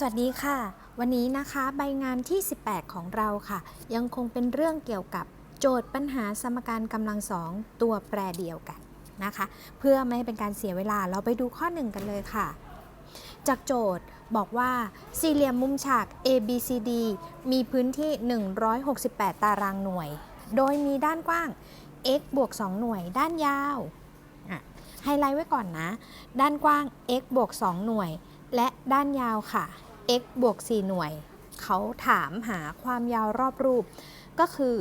สวัสดีค่ะ วันนี้นะคะใบงานที่ 18 ของเราค่ะ ยังคงเป็นเรื่องเกี่ยวกับโจทย์ปัญหาสมการกำลังสองตัวแปรเดียวกันนะคะ เพื่อไม่ให้เป็นการเสียเวลาเราไปดูข้อ 1 กันเลยค่ะ จากโจทย์บอกว่าสี่เหลี่ยมมุมฉาก ABCD มีพื้นที่ 168 ตารางหน่วย โดยมีด้านกว้าง x บวก 2 หน่วย ด้านยาวไฮไลท์ไว้ก่อนนะ ด้านกว้าง x บวก 2 หน่วย และด้านยาวค่ะ x บวก 4 หน่วย เขาถามหาความยาวรอบรูป ก็คือ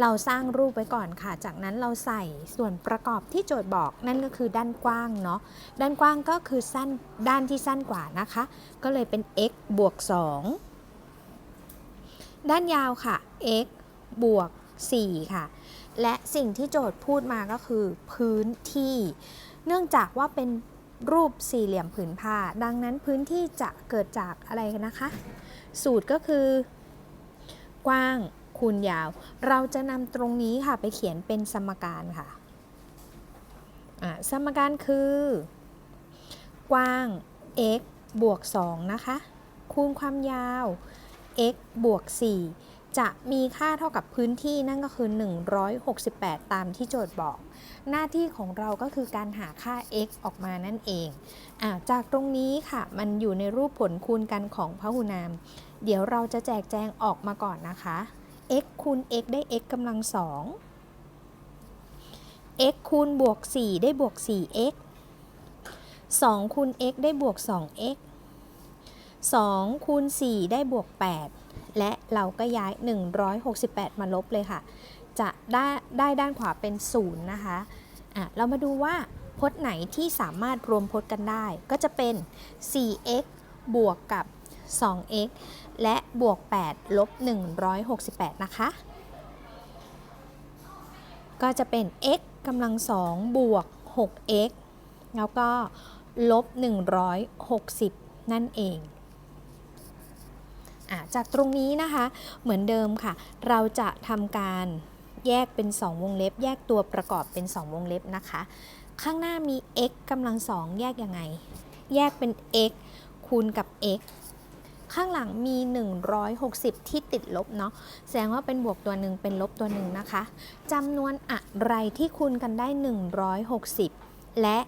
เราสร้างรูปไว้ก่อนค่ะ จากนั้นเราใส่ส่วนประกอบที่โจทย์บอกนั่นก็คือด้านกว้างเนาะ ด้านกว้างก็คือสั้นด้านที่สั้นกว่านะคะ ก็เลยเป็น x บวก 2 ด้านยาวค่ะ x บวก 4 ค่ะ และสิ่งที่โจทย์พูดมาก็คือพื้นที่ เนื่องจากว่าเป็น รูปสี่เหลี่ยมผืนผ้า ดังนั้นพื้นที่จะเกิดจากอะไรนะคะ สูตรก็คือกว้างคูณยาว เราจะนำตรงนี้ค่ะไปเขียนเป็นสมการค่ะอะสมการคือ กว้าง x บวก 2 นะคะ คูณความยาว x บวก 4 จะมีค่าเท่ากับพื้นที่นั่นก็คือ 168 ตามที่โจทย์บอก หน้าที่ของเราก็คือการหาค่า x ออกมานั่นเองอาจากตรงนี้ค่ะ มันอยู่ในรูปผลคูณกันของพหุนาม เดี๋ยวเราจะแจกแจงออกมาก่อนนะคะ x คูณ x ได้ x กำลัง 2 x คูณบวก 4 ได้บวก 4x 2คูณ x ได้บวก 2x 2คูณ 4 ได้บวก 8 และเราก็ย้าย 168 มาลบเลยค่ะ จะได้ได้ด้านขวาเป็น 0 นะคะอะเรามาดูว่าพจน์ไหนที่สามารถรวมพจน์กันได้ ก็จะเป็น 4x บวกกับ 2x และบวก 8 ลบ 168 นะคะ ก็จะเป็น x กำลัง 2 บวก 6x แล้วก็ลบ 160 นั่นเอง จากตรงนี้นะคะ เหมือนเดิมค่ะ เราจะทำการแยกเป็น 2 วงเล็บ แยกตัวประกอบเป็น 2 วงเล็บนะคะ ข้างหน้ามี x กำลัง2แยกยังไง แยกเป็น x คูณกับ x ข้างหลังมี 160 ที่ติดลบเนาะ แสดงว่าเป็นบวกตัวหนึ่งเป็นลบตัวหนึ่งนะคะจำนวนอะไรที่คูณกันได้ 160 และ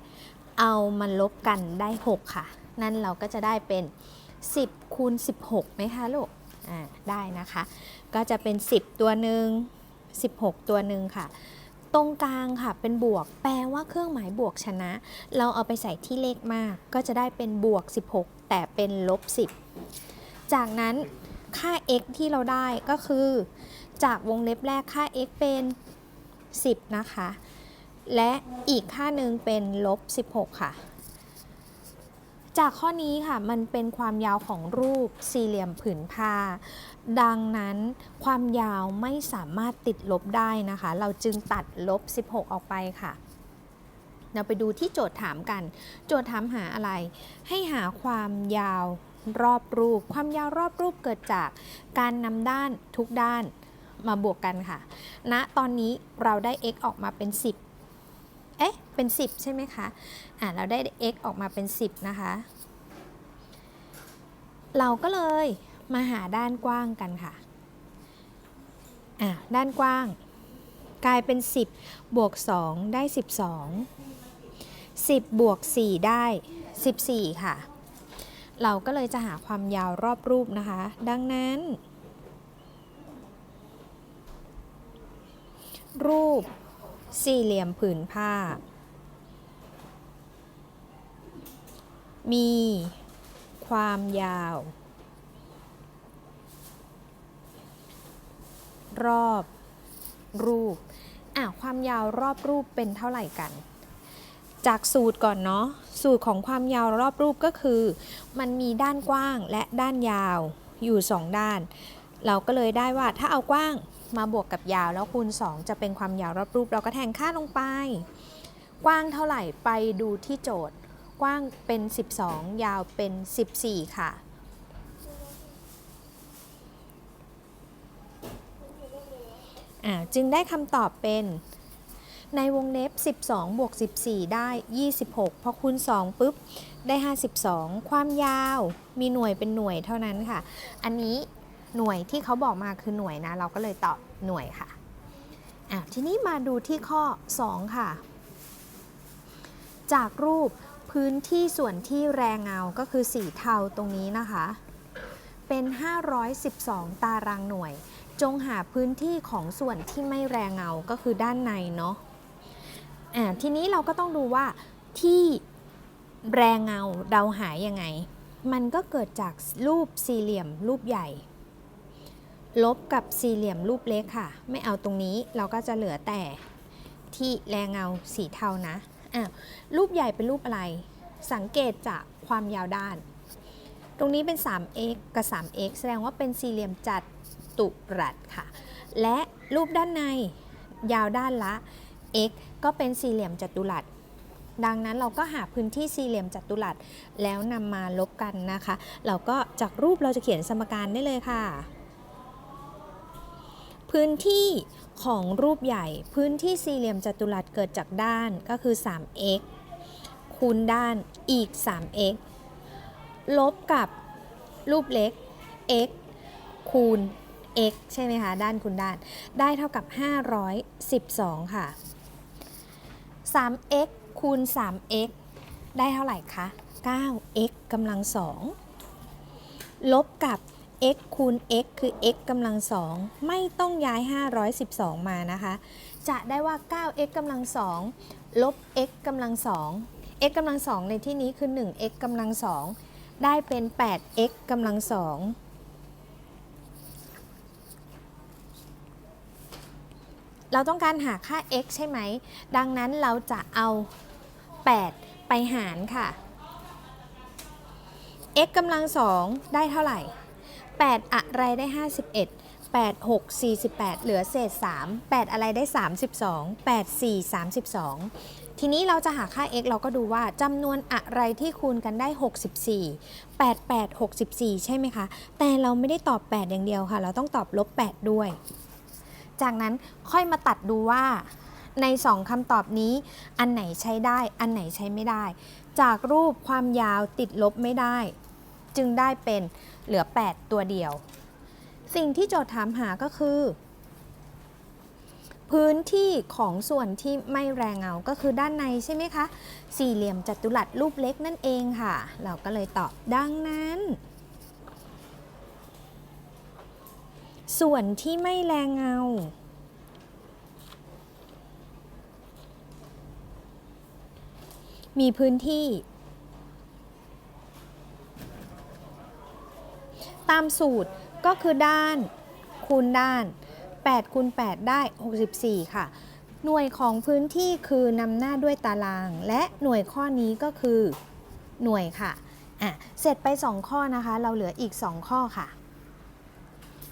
เอามาลบกันได้ 6 ค่ะ นั่นเราก็จะได้เป็น 10คูณ16ไหมคะลูกอ่าได้นะคะ ก็จะเป็น 10 ตัวหนึ่ง16 ตัวหนึ่งค่ะ ตรงกลางค่ะเป็นบวก แปลว่าเครื่องหมายบวกชนะ เราเอาไปใส่ที่เลขมาก ก็จะได้เป็นบวก 16 แต่เป็นลบ 10 จากนั้นค่า x ที่เราได้ก็คือ จากวงเล็บแรกค่า x เป็น 10 นะคะ และอีกค่าหนึ่งเป็นลบ 16 ค่ะ จากข้อนี้ค่ะมันเป็นความยาวของรูปสี่เหลี่ยมผืนผ้า ดังนั้นความยาวไม่สามารถติดลบได้นะคะ เราจึงตัดลบ 16 ออกไปค่ะ เราไปดูที่โจทย์ถามกัน โจทย์ถามหาอะไร ให้หาความยาวรอบรูป ความยาวรอบรูปเกิดจากการนำด้านทุกด้านมาบวกกันค่ะณตอนนี้เราได้ x ออกมาเป็น 10 เอ๊ะ เป็น 10 ใช่ไหมคะ อ่าเราได้ x ออกมาเป็น 10 นะคะ เราก็เลยมาหาด้านกว้างกันค่ะ อ่าด้านกว้าง กลายเป็น 10 บวก 2 ได้ 12 10 บวก 4 ได้ 14 ค่ะ เราก็เลยจะหาความยาวรอบรูปนะคะ ดังนั้น รูป สี่เหลี่ยมผืนผ้า มี ความยาว รอบ รูป อะ ความยาวรอบรูปเป็นเท่าไหร่กัน จากสูตรก่อนเนาะ สูตรของความยาวรอบรูปก็คือ มันมีด้านกว้างและด้านยาวอยู่ 2 ด้าน เราก็เลยได้ว่าถ้าเอากว้าง มาบวกกับยาวแล้วคูณ 2 จะเป็นความยาวรอบรูป เราก็แทนค่าลงไป กว้างเท่าไหร่ไปดูที่โจทย์ กว้างเป็น 12 ยาวเป็น 14 ค่ะอ่าจึงได้คำตอบเป็นในวงเล็บ 12 บวก 14 ได้ 26 พอคูณ 2 ปุ๊บ ได้ 52 ความยาว มีหน่วยเป็นหน่วยเท่านั้นค่ะ อันนี้ หน่วยที่เขาบอกมาคือหน่วยนะ เราก็เลยตอบหน่วยค่ะอะ ทีนี้มาดูที่ข้อ 2 ค่ะ จากรูปพื้นที่ส่วนที่แรงเงา ก็คือสีเทาตรงนี้นะคะ เป็น 512 ตารางหน่วย จงหาพื้นที่ของส่วนที่ไม่แรงเงา ก็คือด้านในเนาะอ่าทีนี้เราก็ต้องดูว่าที่แรงเงาเราหายยังไง มันก็เกิดจากรูปสี่เหลี่ยมรูปใหญ่ ลบกับสี่เหลี่ยมรูปเล็กค่ะ ไม่เอาตรงนี้เราก็จะเหลือแต่ที่แรงเงาสีเทานะอะรูปใหญ่เป็นรูปอะไร สังเกตจากความยาวด้าน ตรงนี้เป็น 3x กับ 3x แสดงว่าเป็นสี่เหลี่ยมจัตุรัสค่ะ และรูปด้านในยาวด้านละ x ก็เป็นสี่เหลี่ยมจัตุรัส ดังนั้นเราก็หาพื้นที่สี่เหลี่ยมจัตุรัสแล้วนำมาลบกันนะคะ เราก็จากรูปเราจะเขียนสมการได้เลยค่ะ พื้นที่ของรูปใหญ่พื้นที่สี่เหลี่ยมจัตุรัสเกิดจากด้านก็คือ 3x คูณด้านอีก 3x ลบกับรูปเล็ก x คูณ x ใช่ไหมคะ ด้านคูณด้าน ได้เท่ากับ 512 ค่ะ 3x คูณ 3x ได้เท่าไหร่คะ 9x กำลัง 2 ลบกับ x คูณ x คือ x กำลัง2ไม่ต้องย้าย 512 มานะคะ จะได้ว่า 9x กำลัง2ลบ x กำลัง2 x กำลัง2ในที่นี้คือ 1x กำลัง2ได้เป็น 8x กำลัง2เราต้องการหาค่า x ใช่ไหม ดังนั้นเราจะเอา 8 ไปหารค่ะ x กำลัง2ได้เท่าไหร่ 8 อะไรได้ 51 8 6 48 เหลือเศษ 3 8 อะไรได้ 32 8 4 32 ทีนี้เราจะหาค่า x เราก็ดูว่าจำนวนอะไรที่คูณกันได้ 64 8 8 64 ใช่ไหมคะ แต่เราไม่ได้ตอบ 8 อย่างเดียวค่ะ เราต้องตอบลบ 8 ด้วย จากนั้นค่อยมาตัดดูว่าใน 2คำตอบนี้ อันไหนใช้ได้ อันไหนใช้ไม่ได้ จากรูปความยาวติดลบไม่ได้ จึงได้เป็นเหลือ 8 ตัวเดียว สิ่งที่โจทย์ถามหาก็คือ พื้นที่ของส่วนที่ไม่แรงเงา ก็คือด้านในใช่ไหมคะ สี่เหลี่ยมจัตุรัสรูปเล็กนั่นเองค่ะ เราก็เลยตอบดังนั้น ส่วนที่ไม่แรงเงามีพื้นที่ ตามสูตรก็คือด้านคูณด้าน8คูณ8ได้ 64 ค่ะ หน่วยของพื้นที่คือนำหน้าด้วยตาราง และหน่วยข้อนี้ก็คือหน่วยค่ะอะ เสร็จไป 2 ข้อนะคะ เราเหลืออีก 2 ข้อค่ะ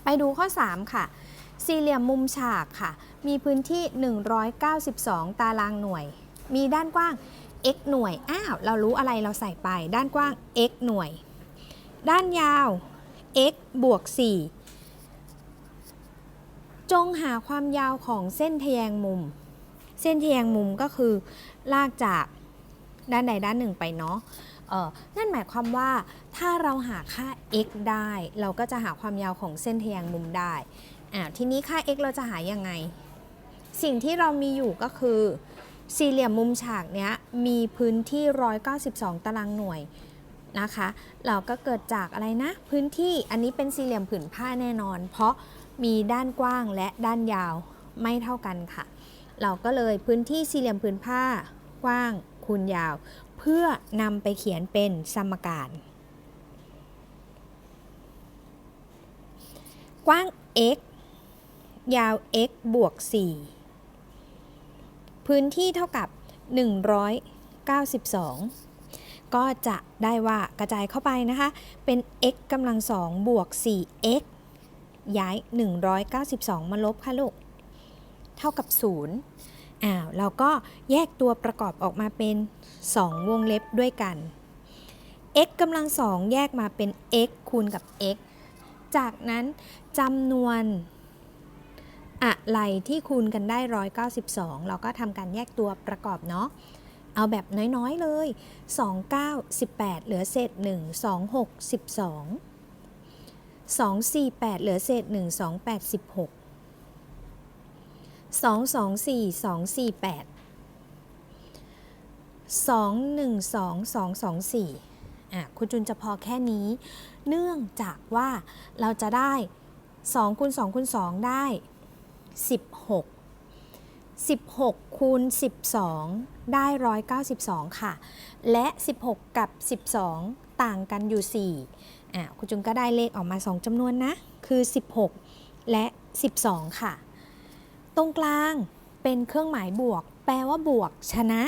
ไปดูข้อ 3 ค่ะ สี่เหลี่ยมมุมฉากค่ะ มีพื้นที่ 192 ตารางหน่วย มีด้านกว้าง x หน่วย อ้าว เรารู้อะไรเราใส่ไป ด้านกว้าง x หน่วย ด้านยาว x บวก 4 จงหาความยาวของเส้นทแยงมุม เส้นทแยงมุมก็คือ ลากจากด้านใดด้านหนึ่งไปเนาะเออนั่นหมายความว่าถ้าเราหาค่า x ได้ เราก็จะหาความยาวของเส้นทแยงมุมได้อ่าทีนี้ค่า x เราจะหายังไง สิ่งที่เรามีอยู่ก็คือ สี่เหลี่ยมมุมฉากเนี้ยมีพื้นที่ 192 ตารางหน่วย นะคะ เราก็เกิดจากอะไรนะ พื้นที่อันนี้เป็นสี่เหลี่ยมผืนผ้าแน่นอน เพราะมีด้านกว้างและด้านยาวไม่เท่ากันค่ะ เราก็เลยพื้นที่สี่เหลี่ยมผืนผ้ากว้างคูณยาว เพื่อนำไปเขียนเป็นสมการ กว้าง x ยาว x บวก 4 พื้นที่เท่ากับ 192 ก็จะได้ว่ากระจายเข้าไปนะคะ เป็น x กำลัง2บวก 4x ย้าย 192 มาลบค่ะลูก เท่ากับ 0อ้าวเราก็แยกตัวประกอบออกมาเป็น 2 วงเล็บด้วยกัน x กำลัง2แยกมาเป็น x คูณกับ x จากนั้นจำนวนอะไรที่คูณกันได้ 192 เราก็ทำการแยกตัวประกอบเนาะ เอาแบบน้อยๆเลย 29 18 เหลือเศษ 1 26 12 248 เหลือเศษ 1 28 16 224 248 212 224อะคุณจุนจะพอแค่นี้ เนื่องจากว่าเราจะได้2คูณ2คูณ2ได้ 16 16 คูณ 12 ได้ 192 ค่ะ และ 16 กับ 12 ต่างกันอยู่ 4อะคุณจุนก็ได้เลขออกมา 2จำนวนนะ คือ 16 และ 12 ค่ะ ตรงกลางเป็นเครื่องหมายบวก แปลว่าบวกชนะ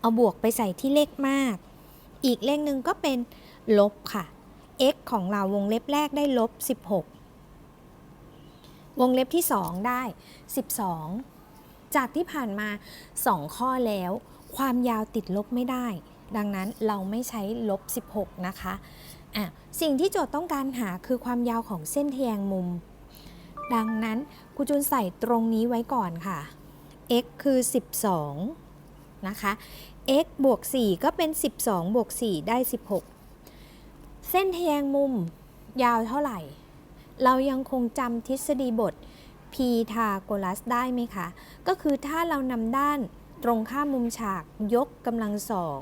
เอาบวกไปใส่ที่เลขมาก อีกเลขหนึ่งก็เป็นลบค่ะ x ของเราวงเล็บแรกได้ลบ 16 วงเล็บที่ 2 ได้ 12 จากที่ผ่านมา 2 ข้อแล้ว ความยาวติดลบไม่ได้ ดังนั้นเราไม่ใช้ลบ 16 นะคะอะสิ่งที่โจทย์ต้องการหาคือความยาวของเส้นทแยงมุม ดังนั้นครูจูนใส่ตรงนี้ไว้ก่อนค่ะ x คือ 12 นะคะ x บวก 4 ก็เป็น 12 บวก 4 ได้ 16 เส้นทแยงมุมยาวเท่าไหร่ เรายังคงจำทฤษฎีบท พีทาโกรัสได้ไหมคะ ก็คือถ้าเรานำด้านตรงข้ามมุมฉากยกกำลังสอง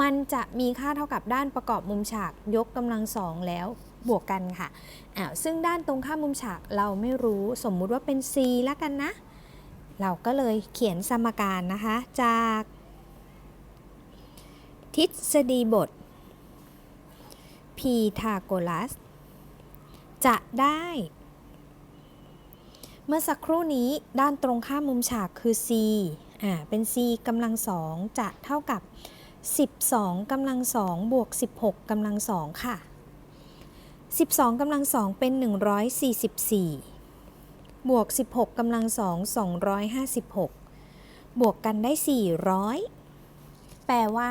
มันจะมีค่าเท่ากับด้านประกอบมุมฉากยกกำลังสองแล้วบวกกันค่ะอ้าวซึ่งด้านตรงข้ามมุมฉากเราไม่รู้สมมุติว่าเป็น c แล้วกันนะ เราก็เลยเขียนสมการนะคะ จาก ทฤษฎีบท พีทาโกรัส จะได้ มื่อสักครู่นี้ด้านตรงข้ามมุมฉากคือ c อ่าเป็น c กำลังสองจะเท่ากับ 12กำลังสองบวก 16กำลังสองค่ะ 12กำลังสองเป็น 144 บวก 16กำลังสอง256 บวกกันได้ 400 แปลว่า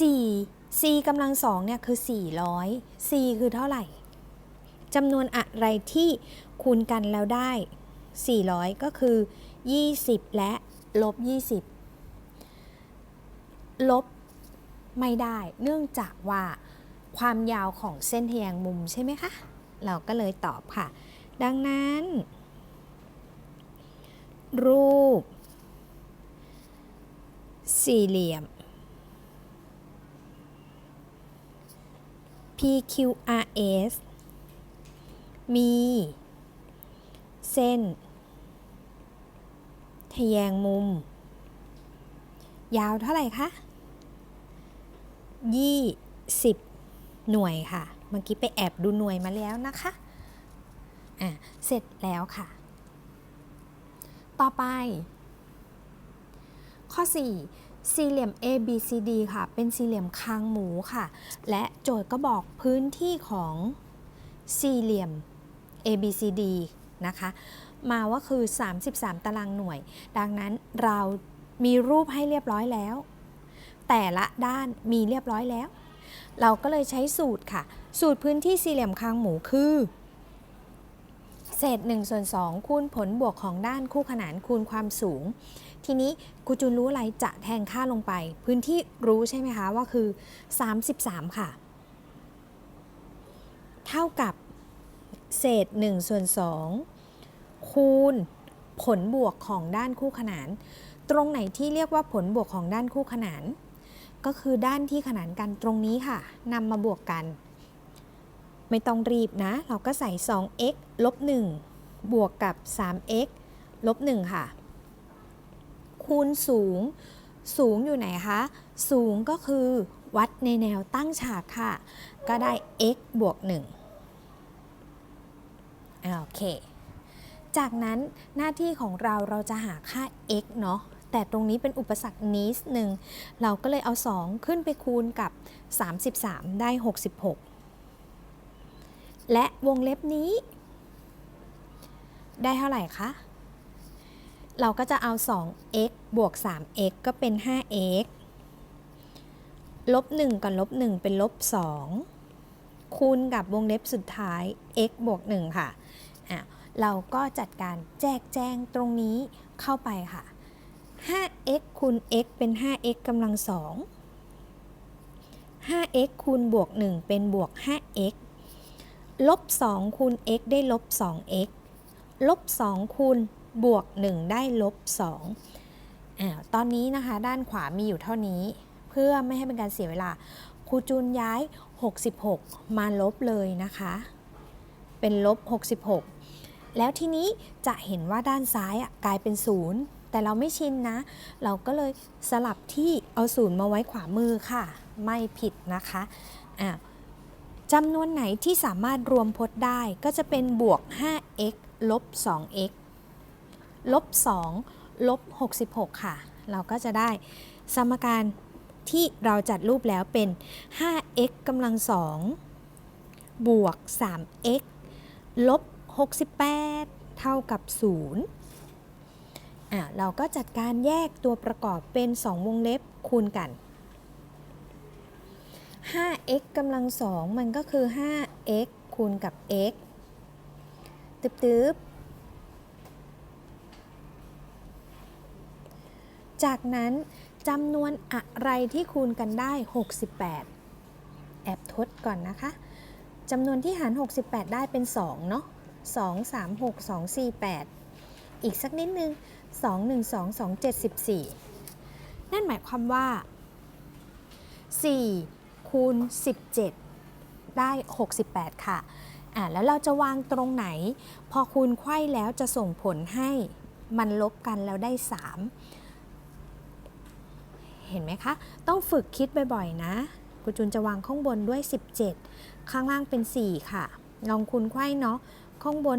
4 c กำลังสองเนี่ยคือ 400 c คือเท่าไหร่จำนวนอะไรที่ คูณกันแล้วได้ 400 ก็คือ 20 และลบ 20 ลบไม่ได้เนื่องจากว่าความยาวของเส้นทแยงมุมใช่ไหมคะ เราก็เลยตอบค่ะ ดังนั้น รูป สี่เหลี่ยม PQRS มี เส้น ทแยงมุม ยาวเท่าไหร่คะ20หน่วยค่ะ เมื่อกี้ไปแอบดูหน่วยมาแล้วนะคะอะเสร็จแล้วค่ะ ต่อไป ข้อ 4สี่เหลี่ยม ABCD ค่ะ เป็นสี่เหลี่ยมคางหมูค่ะ และโจทย์ก็บอกพื้นที่ของสี่เหลี่ยม ABCD นะคะ มาว่าคือ 33 ตารางหน่วย ดังนั้นเรามีรูปให้เรียบร้อยแล้ว แต่ละด้านมีเรียบร้อยแล้ว เราก็เลยใช้สูตรค่ะ สูตรพื้นที่สี่เหลี่ยมคางหมูคือเศษ1ส่วน2คูณผลบวกของด้านคู่ขนานคูณความสูง ทีนี้ครูจูนรู้อะไรจะแทนค่าลงไป พื้นที่รู้ใช่ไหมคะว่าคือ 33 ค่ะ เท่ากับเศษ1ส่วน2 คูณ ผลบวกของด้านคู่ขนาน ตรงไหนที่เรียกว่าผลบวกของด้านคู่ขนาน ก็คือด้านที่ขนานกันตรงนี้ค่ะนำมาบวกกัน ไม่ต้องรีบนะ เราก็ใส่ 2x ลบ 1 บวกกับ 3x ลบ 1 ค่ะ คูณสูง สูงอยู่ไหนคะ สูงก็คือวัดในแนวตั้งฉากค่ะ ก็ได้ x บวก1อ่าโอเค จากนั้นหน้าที่ของเราเราจะหาค่า x เนาะแต่ตรงนี้เป็นอุปสรรคนิดหนึ่งเราก็เลยเอา 2 ขึ้นไปคูณกับ 33 ได้ 66 และวงเล็บนี้ ได้เท่าไหร่คะ เราก็จะเอา 2x บวก 3x ก็เป็น 5x ลบ 1กับลบ 1 เป็นลบ 2 คูณกับวงเล็บสุดท้าย x บวก 1 ค่ะ เราก็จัดการแจกแจงตรงนี้เข้าไปค่ะ 5x คูณ x เป็น 5x กำลัง 2 5x คูณบวก 1 เป็นบวก 5x ลบ 2 คูณ x ได้ลบ 2x ลบ 2 คูณบวก 1 ได้ลบ 2อ่าตอนนี้นะคะ ด้านขวามีอยู่เท่านี้ เพื่อไม่ให้เป็นการเสียเวลา ครูจูนย้าย 66 มาลบเลยนะคะ เป็นลบ 66 แล้วทีนี้จะเห็นว่าด้านซ้ายอะกลายเป็น0แต่เราไม่ชินนะ เราก็เลยสลับที่เอาศูนย์มาไว้ขวามือค่ะ ไม่ผิดนะคะอะจำนวนไหนที่สามารถรวมพจน์ได้ก็จะเป็นบวก 5x ลบ 2x ลบ 2 ลบ 66 ค่ะ เราก็จะได้สมการที่เราจัดรูปแล้วเป็น 5x กำลัง 2 บวก 3x ลบ 68 เท่ากับ 0 อะ เราก็จัดการแยกตัวประกอบเป็น 2 วงเล็บคูณกัน 5x กำลัง 2 มันก็คือ 5x คูณกับ x ตึ๊บๆจากนั้นจำนวนอะไรที่คูณกันได้ 68 แอบทดก่อนนะคะจำนวนที่หาร 68 ได้เป็น 2 เนาะ 2 3 6 2 4 8 อีกสักนิดนึง 2 1 2 2 7 14นั่นหมายความว่า 4 คูณ 17 ได้ 68 ค่ะอ่าแล้วเราจะวางตรงไหน พอคูณไขว้แล้วจะส่งผลให้มันลบกันแล้วได้ 3 เห็นไหมคะ ต้องฝึกคิดบ่อยๆนะกุจุนจะวางข้างบนด้วย 17 ข้างล่างเป็น 4 ค่ะ ลองคูณไขว้เนาะ ข้างบน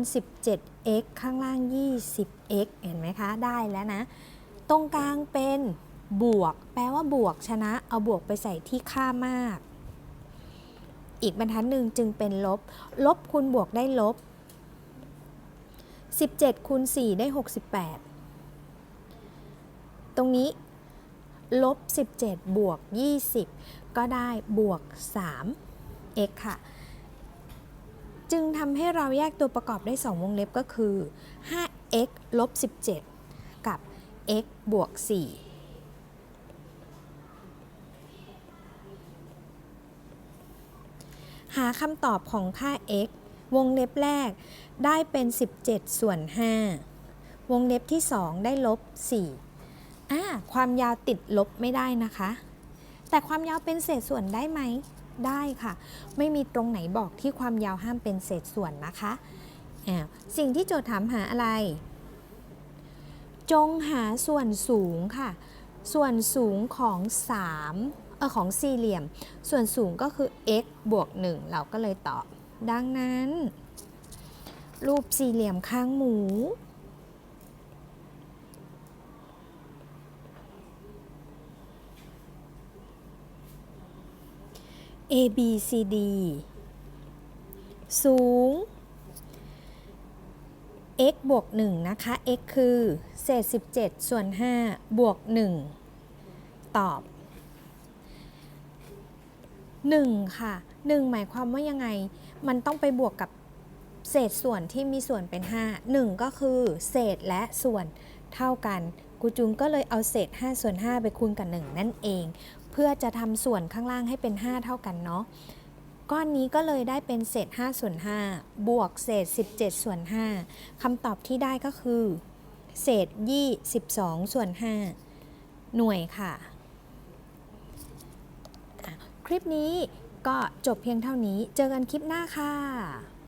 17x ข้างล่าง 20x เห็นไหมคะ ได้แล้วนะ ตรงกลางเป็นบวก แปลว่าบวกชนะ เอาบวกไปใส่ที่ค่ามาก อีกบรรทัดหนึ่งจึงเป็นลบ ลบคูณบวกได้ลบ 17คูณ4ได้ 68 ตรงนี้ลบ 17 บวก 20 ก็ได้บวก 3x ค่ะ จึงทำให้เราแยกตัวประกอบได้ 2 วงเล็บก็คือ 5x ลบ 17 กับ x บวก 4หาคำตอบของค่า x วงเล็บแรกได้เป็น 17 ส่วน 5 วงเล็บที่ 2 ได้ลบ 4อ่าความยาวติดลบไม่ได้นะคะ แต่ความยาวเป็นเศษส่วนได้ไหม ได้ค่ะ ไม่มีตรงไหนบอกที่ความยาวห้ามเป็นเศษส่วนนะคะสิ่งที่โจทย์ถามหาอะไร จงหาส่วนสูงค่ะ ส่วนสูงของ3เออของสี่เหลี่ยม ส่วนสูงก็คือ x บวก 1 เราก็เลยตอบ ดังนั้น รูปสี่เหลี่ยมข้างหมู A B C D สูง x บวก1นะคะ x คือเศษ 17 ส่วน 5 บวก 1 ตอบ 1 ค่ะ 1 หมายความว่ายังไง มันต้องไปบวกกับเศษส่วนที่มีส่วนเป็น 5 1 ก็คือเศษและส่วนเท่ากัน กูจุงก็เลยเอาเศษ 5 ส่วน 5 ไปคูณกับ 1 นั่นเอง เพื่อจะทำส่วนข้างล่างให้เป็น 5 เท่ากันเนาะก้อนนี้ก็เลยได้เป็นเศษ5ส่วน5บวกเศษ 17 ส่วน5คำตอบที่ได้ก็คือ เศษ22ส่วน5หน่วยค่ะ คลิปนี้ก็จบเพียงเท่านี้ เจอกันคลิปหน้าค่ะ